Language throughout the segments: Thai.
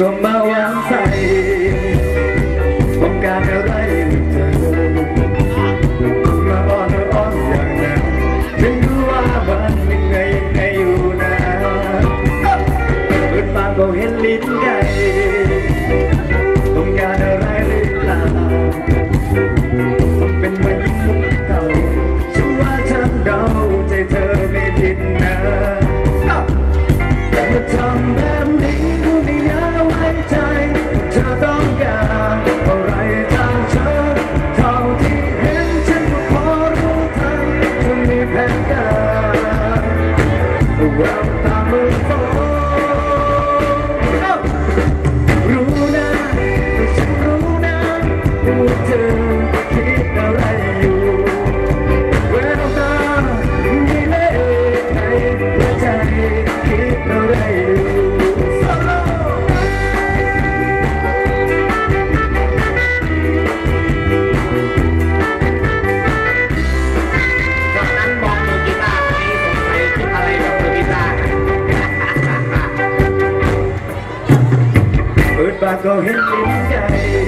ก็มาวางใส่ต้องการอะไรไม่เจอมาอ้อนอ้อนอย่างนั้นถึงรู้ว่ามันยังไงยังไงอยู่นะเปิดปากก็เห็นลิ้นไก่ well. I go in the day.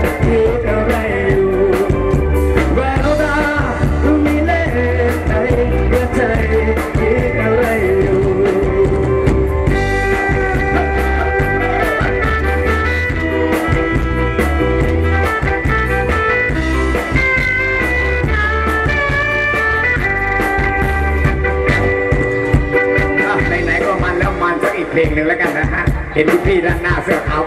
เพลงหนึ่งแล้วกันนะฮะ เห็นพี่ด้านหน้าเสื้อขาว